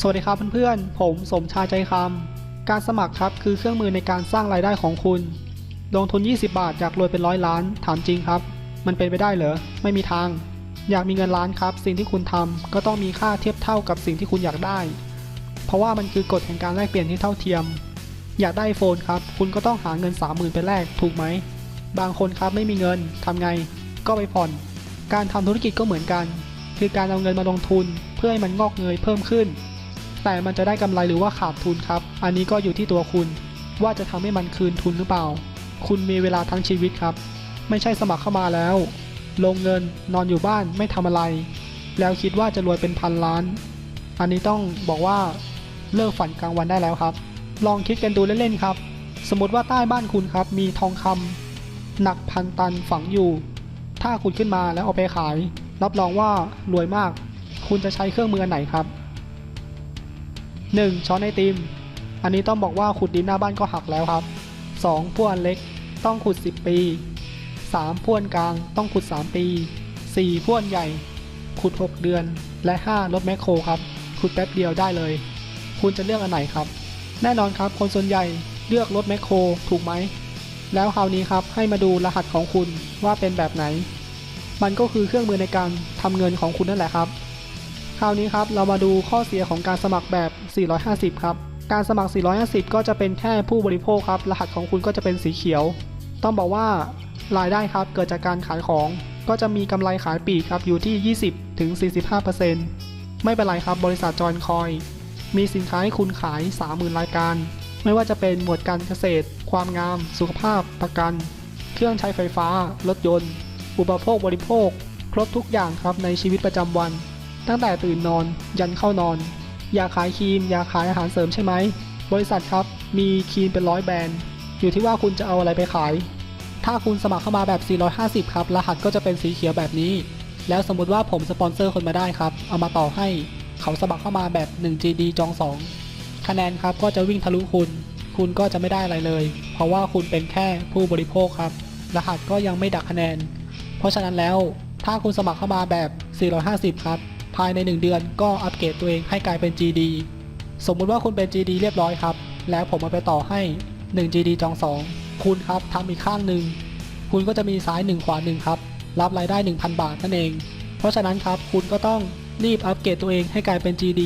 สวัสดีครับเพื่อนๆ ผมสมชายใจคำ การสมัครครับคือเครื่องมือในการสร้างรายได้ของคุณ ลงทุน 20 บาทอยากรวยเป็นร้อยล้าน ถามจริงครับ มันเป็นไปได้เหรอ ไม่มีทาง อยากมีเงินล้านครับ สิ่งที่คุณทำก็ต้องมีค่าเทียบเท่ากับสิ่งที่คุณอยากได้ เพราะว่ามันคือกฎแห่งการแลกเปลี่ยนที่เท่าเทียม อยากได้โฟนครับ คุณก็ต้องหาเงิน 30,000ไปแลก ถูกไหม บางคนครับไม่มีเงินทำไง ก็ไปผ่อน การทำธุรกิจก็เหมือนกัน คือการเอาเงินมาลงทุน เพื่อให้มันงอกเงยเพิ่มขึ้น แต่มันจะได้กำไรหรือว่าขาดทุนครับ อันนี้ก็อยู่ที่ตัวคุณ ว่าจะทำให้มันคืนทุนหรือเปล่า คุณมีเวลาทั้งชีวิตครับ ไม่ใช่สมัครเข้ามาแล้ว ลงเงินนอนอยู่บ้านไม่ทำอะไร แล้วคิดว่าจะรวยเป็นพันล้าน อันนี้ต้องบอกว่าเลิกฝันกลางวันได้แล้วครับ ลองคิดกันดูเล่นๆครับ สมมติว่าใต้บ้านคุณครับ มีทองคำหนักพันตันฝังอยู่ ถ้าคุณขึ้นมาแล้วเอาไปขาย รับรองว่ารวยมาก คุณจะใช้เครื่องมืออันไหนครับ 1. ช้อนไอติม อันนี้ต้องบอกว่าขุดดินหน้าบ้านก็หักแล้วครับ 2. พวนเล็กต้องขุด 10 ปี 3. พวนกลางต้องขุด 3 ปี 4. พวนใหญ่ ขุด 6 เดือน และ 5. รถแมคโครครับ ขุดแป๊บเดียวได้เลย คุณจะเลือกอันไหนครับ แน่นอนครับ คนส่วนใหญ่เลือกรถแมคโครถูกไหม แล้วคราวนี้ครับให้มาดูรหัสของคุณว่าเป็นแบบไหน มันก็คือเครื่องมือในการทำเงินของคุณนั่นแหละครับ คราวนี้ครับเรามาดูข้อเสียของการสมัครแบบ 450 ครับ การสมัคร 450 ก็จะเป็นแค่ผู้บริโภคครับ รหัสของคุณก็จะเป็นสีเขียว ต้องบอกว่ารายได้ครับเกิดจากการขายของ ก็จะมีกำไรขายปีกครับอยู่ที่ 20ถึง45%ไม่เป็นไรครับบริษัทจอยคอย มีสินค้าให้คุณขาย 30,000 รายการ ไม่ว่าจะเป็นหมวดการเกษตร ความงาม สุขภาพ ประกัน เครื่องใช้ไฟฟ้า รถยนต์ อุปโภคบริโภค ครบทุกอย่างครับในชีวิตประจำวัน ตั้งแต่ตื่นนอนยันเข้านอน อยากขายครีม อยากขายอาหารเสริมใช่ไหม บริษัทครับ มีครีมเป็นร้อยแบรนด์ อยู่ที่ว่าคุณจะเอาอะไรไปขาย ถ้าคุณสมัครเข้ามาแบบ 450 ครับ รหัสก็จะเป็นสีเขียวแบบนี้ แล้วสมมุติว่าผมสปอนเซอร์คนมาได้ครับ เอามาต่อให้ เขาสมัครเข้ามาแบบ 1GD จอง 2 คะแนนครับก็จะวิ่งทะลุคุณ คุณก็จะไม่ได้อะไรเลย เพราะว่าคุณเป็นแค่ผู้บริโภคครับ รหัสก็ยังไม่ดักคะแนน เพราะฉะนั้นแล้ว ถ้าคุณสมัครเข้ามาแบบ 450 ครับ ภายใน 1 เดือนก็อัปเกรดตัวเองให้กลายเป็น GD สมมุติว่าคุณเป็น GD เรียบร้อยครับ แล้วผมเอาไปต่อให้ 1 GD จอง 2 คุณครับทำอีกข้างหนึ่ง คุณก็จะมีซ้าย 1 ขวา 1 ครับ รับรายได้ 1,000 บาทนั่นเอง เพราะฉะนั้นครับคุณก็ต้องรีบอัปเกรดตัวเองให้กลายเป็น GD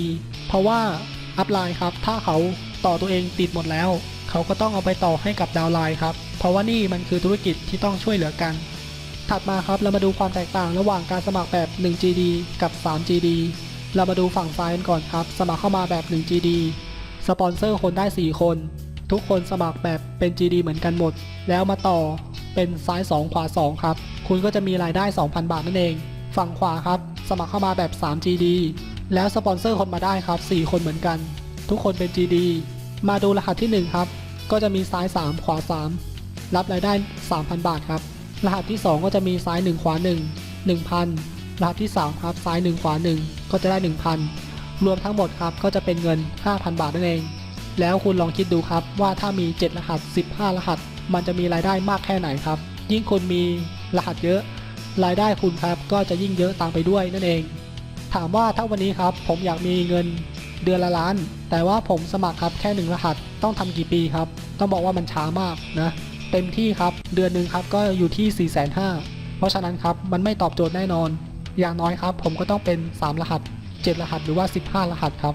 เพราะว่าอัพไลน์ครับ ถ้าเขาต่อตัวเองติดหมดแล้ว เขาก็ต้องเอาไปต่อให้กับดาวไลน์ครับ เพราะว่านี่มันคือธุรกิจที่ต้องช่วยเหลือกัน ถัดมาครับเรามาดูความแตกต่างระหว่างการสมัครแบบ 1GD กับ 3GD เรามาดูฝั่งซ้ายกันก่อนครับ สมัครเข้ามาแบบ 1GD สปอนเซอร์คนได้ 4 คน ทุกคนสมัครแบบเป็น GD เหมือนกันหมด แล้วมาต่อเป็นซ้าย 2 ขวา 2 ครับ คุณก็จะมีรายได้ 2,000 บาทนั่นเอง ฝั่งขวาครับ สมัครเข้ามาแบบ 3GD แล้วสปอนเซอร์คนมาได้ครับ 4 คนเหมือนกัน ทุกคนเป็น GD มาดูรหัสที่ 1 ครับ ก็จะมีซ้าย 3 ขวา 3 รับรายได้ 3,000 บาทครับ รหัสที่ 2 ก็จะมีซ้าย 1 ขวา 1 1,000 รหัสที่ 3 ครับ ซ้าย 1 ขวา 1 ก็จะได้ 1,000 รวมทั้งหมดครับก็จะเป็นเงิน 5,000 บาทนั่นเอง แล้วคุณลองคิดดูครับว่าถ้ามี 7 รหัส 15 รหัส มันจะมีรายได้มากแค่ไหนครับ ยิ่งคุณมีรหัสเยอะ รายได้คุณครับก็จะยิ่งเยอะตามไปด้วยนั่นเอง ถามว่าถ้าวันนี้ครับผมอยากมีเงินเดือนละล้าน แต่ว่าผมสมัครครับแค่หนึ่งรหัสต้องทำกี่ปีครับ ต้องบอกว่ามันช้ามากนะ เต็มที่ครับ เดือนหนึ่งครับก็อยู่ที่ 4 5 0 0 0เพราะฉะนั้นครับมันไม่ตอบโจทย์แน่นอน อย่างน้อยครับ ผมก็ต้องเป็น 3 รหัส 7 รหัสหรือว่า 15 รหัสครับ